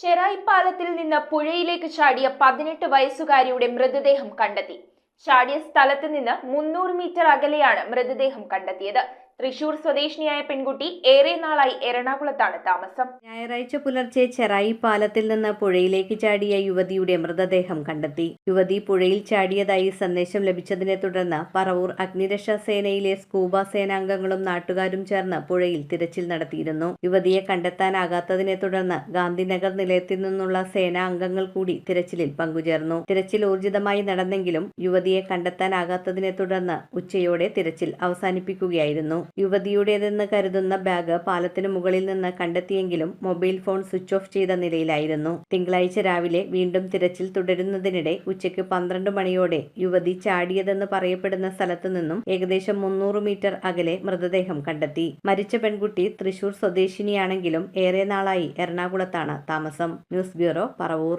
ഷെറായി പാലത്തിൽ നിന്ന് പുഴയിലേക്ക് ചാടിയ പതിനെട്ട് വയസ്സുകാരിയുടെ മൃതദേഹം കണ്ടെത്തി. ചാടിയ സ്ഥലത്ത് നിന്ന് മുന്നൂറ് മീറ്റർ അകലെയാണ് മൃതദേഹം കണ്ടെത്തിയത്. തൃശൂർ സ്വദേശിനിയായ പെൺകുട്ടി ഏറെ നാളായി എറണാകുളത്താണ് താമസം. ഞായറാഴ്ച പുലർച്ചെ ചെറായി പാലത്തിൽ നിന്ന് പുഴയിലേക്ക് ചാടിയ യുവതിയുടെ മൃതദേഹം കണ്ടെത്തി. യുവതി പുഴയിൽ ചാടിയതായി സന്ദേശം ലഭിച്ചതിനെ തുടർന്ന് പറവൂർ അഗ്നിരക്ഷാ സേനയിലെ സ്കൂബ സേനാംഗങ്ങളും നാട്ടുകാരും ചേർന്ന് പുഴയിൽ തിരച്ചിൽ നടത്തിയിരുന്നു. യുവതിയെ കണ്ടെത്താനാകാത്തതിനെ തുടർന്ന് ഗാന്ധിനഗർ നിലയത്തിൽ നിന്നുള്ള സേനാ അംഗങ്ങൾ കൂടി തിരച്ചിലിൽ പങ്കുചേർന്നു. തിരച്ചിൽ ഊർജിതമായി നടന്നെങ്കിലും യുവതിയെ കണ്ടെത്താനാകാത്തതിനെ തുടർന്ന് ഉച്ചയോടെ തിരച്ചിൽ അവസാനിപ്പിക്കുകയായിരുന്നു. യുവതിയുടേതെന്ന് കരുതുന്ന ബാഗ് പാലത്തിന് മുകളിൽ നിന്ന് കണ്ടെത്തിയെങ്കിലും മൊബൈൽ ഫോൺ സ്വിച്ച് ഓഫ് ചെയ്ത നിലയിലായിരുന്നു. തിങ്കളാഴ്ച രാവിലെ വീണ്ടും തിരച്ചിൽ തുടരുന്നതിനിടെ ഉച്ചയ്ക്ക് പന്ത്രണ്ട് മണിയോടെ യുവതി ചാടിയതെന്ന് പറയപ്പെടുന്ന സ്ഥലത്തു നിന്നും ഏകദേശം മുന്നൂറ് മീറ്റർ അകലെ മൃതദേഹം കണ്ടെത്തി. മരിച്ച പെൺകുട്ടി തൃശൂർ സ്വദേശിനിയാണെങ്കിലും ഏറെ നാളായി എറണാകുളത്താണ് താമസം. News bureau Paravur.